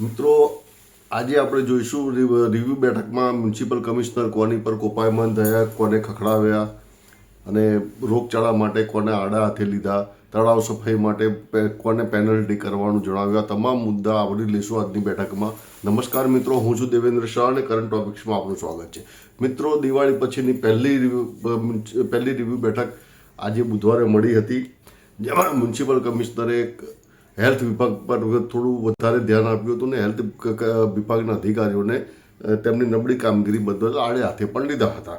મિત્રો, આજે આપણે જોઈશું રિવ્યૂ બેઠકમાં મ્યુનિસિપલ કમિશનર કોની પર કોપાયમાન થયા, કોને ખખડાવ્યા, અને રોગચાળા માટે કોને આડા હાથે લીધા, તળાવ સફાઈ માટે કોને પેનલ્ટી કરવાનું જણાવ્યું, તમામ મુદ્દા આવરી લઈશું આજની બેઠકમાં. નમસ્કાર મિત્રો, હું છું દેવેન્દ્ર શાહ અને કરંટ ટોપિક્સમાં આપનું સ્વાગત છે. મિત્રો, દિવાળી પછીની પહેલી રિવ્યુ પહેલી રિવ્યુ બેઠક આજે બુધવારે મળી હતી, જેમાં મ્યુનિસિપલ કમિશનરે હેલ્થ વિભાગ પર થોડું વધારે ધ્યાન આપ્યું હતું ને હેલ્થ વિભાગના અધિકારીઓને તેમની નબળી કામગીરી બદલ આડે હાથે પણ લીધા હતા.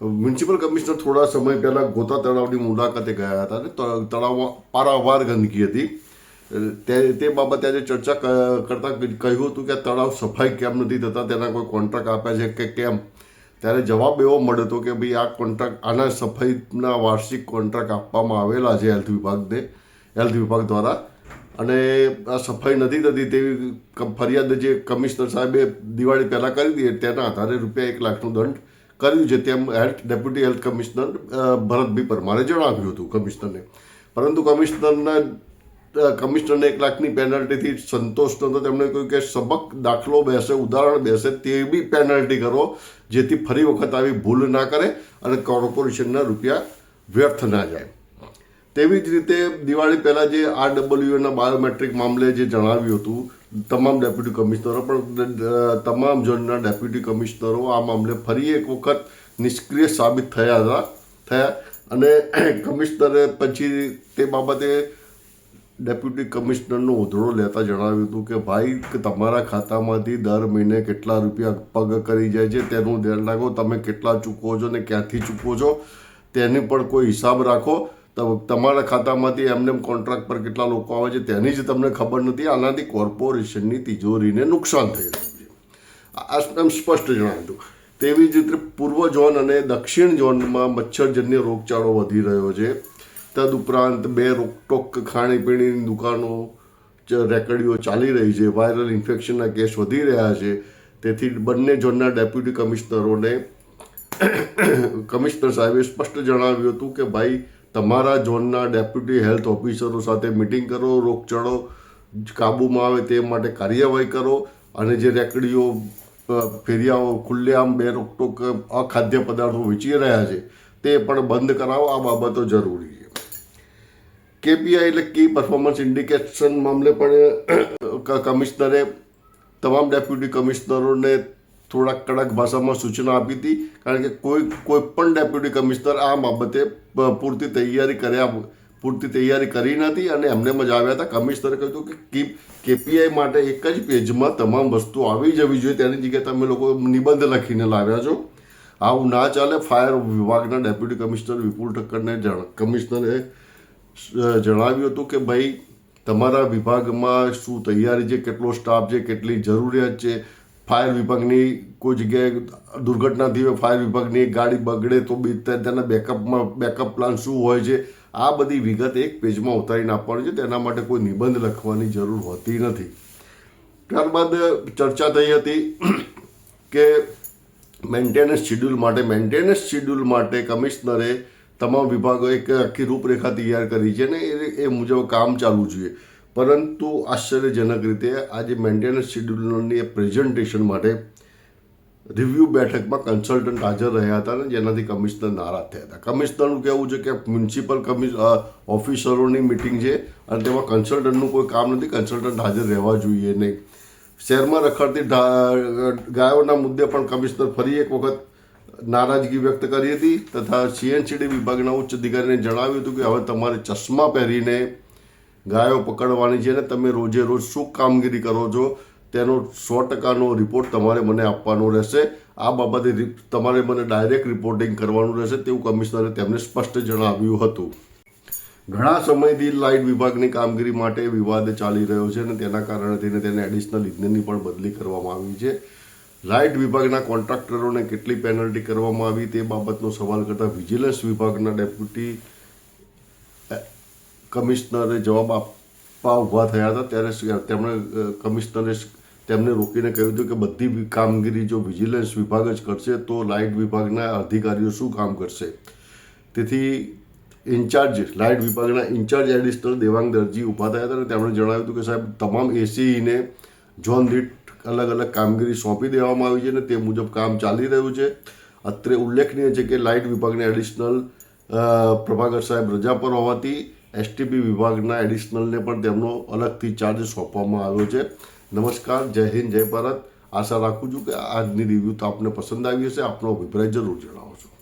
મ્યુનિસિપલ કમિશનર થોડા સમય પહેલાં ગોતા તળાવની મુલાકાતે ગયા હતા અને તળાવમાં પારાવાર ગંદકી હતી. તે તે બાબતે આજે ચર્ચા કરતા કહ્યું હતું કે તળાવ સફાઈ કેમ નથી થતા, તેના કોઈ કોન્ટ્રાક્ટ આપ્યા છે કે કેમ? ત્યારે જવાબ એવો મળ્યો હતો કે ભાઈ આ કોન્ટ્રાક્ટ, આના સફાઈના વાર્ષિક કોન્ટ્રાક્ટ આપવામાં આવેલા છે હેલ્થ વિભાગને. હેલ્થ વિભાગ દ્વારા અને આ સફાઈ નથી થતી તેવી ફરિયાદ જે કમિશનર સાહેબે દિવાળી પહેલાં કરી હતી તેના આધારે રૂપિયા એક લાખનું દંડ કર્યું છે. તેમ health deputy health commissioner Bharatbhai પરમારે જણાવ્યું હતું કમિશનરને. પરંતુ કમિશનરના કમિશનરને એક લાખની પેનલ્ટીથી સંતોષ નહોતો. તેમણે કહ્યું કે સબક દાખલો બેસે, ઉદાહરણ બેસે તેવી પેનલ્ટી કરો, જેથી ફરી વખત આવી ભૂલ ના કરે અને કોર્પોરેશનના રૂપિયા વ્યર્થ ના જાય. તેવી જ રીતે દિવાળી પહેલાં જે આર ડબલ્યુના બાયોમેટ્રિક મામલે જે જણાવ્યું હતું, તમામ ડેપ્યુટી કમિશનરો, પણ તમામ ઝોનના ડેપ્યુટી કમિશનરો આ મામલે ફરી એક વખત નિષ્ક્રિય સાબિત થયા હતા, થયા. અને કમિશનરે પછી તે બાબતે ડેપ્યુટી કમિશનરનો ઉધડો લેતા જણાવ્યું હતું કે, ભાઈ, કે તમારા ખાતામાંથી દર મહિને કેટલા રૂપિયા પગ કરી જાય છે, તેનું ધ્યાન રાખો. તમે કેટલા ચૂકવો છો ને ક્યાંથી ચૂકવો છો, તેની પણ કોઈ હિસાબ રાખો. તમારા ખાતામાંથી એમને કોન્ટ્રાક્ટ પર કેટલા લોકો આવે છે તેની જ તમને ખબર નથી. આનાથી કોર્પોરેશનની તિજોરીને નુકસાન થઈ રહ્યું છે. આ સ્પષ્ટ જણાવ્યું હતું. તેવી જ રીતે પૂર્વ ઝોન અને દક્ષિણ ઝોનમાં મચ્છરજન્ય રોગચાળો વધી રહ્યો છે. તદુપરાંત બે રોકટોક ખાણીપીણીની દુકાનો રેકડીઓ ચાલી રહી છે. વાયરલ ઇન્ફેક્શનના કેસ વધી રહ્યા છે. તેથી બંને ઝોનના ડેપ્યુટી કમિશનરોને, કમિશનર સાહેબે સ્પષ્ટ જણાવ્યું હતું કે ભાઈ તમારા ઝોનના ડેપ્યુટી હેલ્થ ઓફિસરો સાથે મિટિંગ કરો, રોગચાળો કાબૂમાં આવે તે માટે કાર્યવાહી કરો અને જે રેકડીઓ ફેરિયાઓ ખુલ્લેઆમ બે રોકટોક અખાદ્ય પદાર્થો વેચી રહ્યા છે તે પણ બંધ કરાવો. આ બાબતો જરૂરી છે. કેપીઆઈ એટલે કી પરફોર્મન્સ ઇન્ડિકેશન મામલે પણ કમિશનરે, તમામ ડેપ્યુટી કમિશનરોને થોડાક કડક ભાષામાં સૂચના આપી હતી, કારણ કે કોઈ કોઈ પણ ડેપ્યુટી કમિશનર આ બાબતે પૂરતી તૈયારી કર્યા પૂરતી તૈયારી કરી નથી અને એમને મજા આવ્યા હતા. કમિશનરે કહ્યું કે કેપીઆઈ માટે એક જ પેજમાં તમામ વસ્તુ આવી જવી જોઈએ, તેની જગ્યાએ તમે લોકો નિબંધ લખીને લાવ્યા છો. આવું ના ચાલે, ફાયર વિભાગના ડેપ્યુટી કમિશનર વિપુલ ઠક્કરને કમિશનરે જણાવ્યું હતું કે ભાઈ, તમારા વિભાગમાં શું તૈયારી છે, કેટલો સ્ટાફ છે, કેટલી જરૂરિયાત છે ફાયર વિભાગની કોઈ જગ્યાએ દુર્ઘટના થઈ હોય ફાયર વિભાગની ગાડી બગડે તો બી તેના બેકઅપમાં, બેકઅપ પ્લાન શું હોય છે, આ બધી વિગત એક પેજમાં ઉતારીને આપવાની છે. તેના માટે કોઈ નિબંધ લખવાની જરૂર હોતી નથી. ત્યારબાદ ચર્ચા થઈ હતી કે મેન્ટેનન્સ શેડ્યુલ માટે, મેન્ટેનન્સ શેડ્યુલ માટે કમિશનરે તમામ વિભાગો એક આખી રૂપરેખા તૈયાર કરી છે ને એ એ મુજબ કામ ચાલવું જોઈએ. પરંતુ આશ્ચર્યજનક રીતે આજે મેન્ટેનન્સ શેડ્યુલની પ્રેઝન્ટેશન માટે રિવ્યુ બેઠકમાં કન્સલ્ટન્ટ હાજર રહ્યા હતા ને જેનાથી કમિશનર નારાજ થયા હતા. કમિશનરનું કહેવું છે કે મ્યુનિસિપલ કમિશ ઓફિસરોની મિટિંગ છે અને તેમાં કન્સલ્ટન્ટનું કોઈ કામ નથી, કન્સલ્ટન્ટ હાજર રહેવા જોઈએ નહીં. શહેરમાં રખડતી ગાયોના મુદ્દે પણ કમિશનર ફરી એક વખત નારાજગી વ્યક્ત કરી હતી તથા સીએનસીડી વિભાગના ઉચ્ચ અધિકારીને જણાવ્યું હતું કે હવે તમારે ચશ્મા પહેરીને ગાયો પકડવાની છે ને તમે રોજે રોજ શું કામગીરી કરો છો, તેનો સો ટકાનો રિપોર્ટ તમારે મને આપવાનો રહેશે. આ બાબતે તમારે મને ડાયરેક્ટ રિપોર્ટિંગ કરવાનું રહેશે તેવું કમિશનરે તેમને સ્પષ્ટ જણાવ્યું હતું. ઘણા સમયથી લાઇટ વિભાગની કામગીરી માટે વિવાદ ચાલી રહ્યો છે અને તેના કારણે થઈને તેને એડિશનલ ઇજનેરની પણ બદલી કરવામાં આવી છે. લાઇટ વિભાગના કોન્ટ્રાક્ટરોને કેટલી પેનલ્ટી કરવામાં આવી તે બાબતનો સવાલ કરતા વિજિલન્સ વિભાગના ડેપ્યુટી કમિશનરે જવાબ આપવા ઊભા થયા હતા, ત્યારે તેમણે કમિશનરે તેમને રોકીને કહ્યું હતું કે બધી કામગીરી જો વિજિલન્સ વિભાગ જ કરશે, તો લાઇટ વિભાગના અધિકારીઓ શું કામ કરશે? તેથી ઇન્ચાર્જ, લાઇટ વિભાગના ઇન્ચાર્જ એડિશનલ દેવાંગ દરજી ઊભા થયા હતા અને તેમણે જણાવ્યું હતું કે સાહેબ, તમામ એસીઈને ઝોન દીઠ અલગ અલગ કામગીરી સોંપી દેવામાં આવી છે અને તે મુજબ કામ ચાલી રહ્યું છે. અત્રે ઉલ્લેખનીય છે કે લાઇટ વિભાગના એડિશનલ પ્રભાકર સાહેબ રજા પર હોવાથી એસટીબી વિભાગના એડિશનલને પણ તેમનો અલગથી ચાર્જ સોંપવામાં આવ્યો છે. નમસ્કાર, જય હિન્દ, જય ભારત. આશા રાખું છું કે આજની રિવ્યૂ તો આપને પસંદ આવી હશે. આપનો અભિપ્રાય જરૂર જણાવજો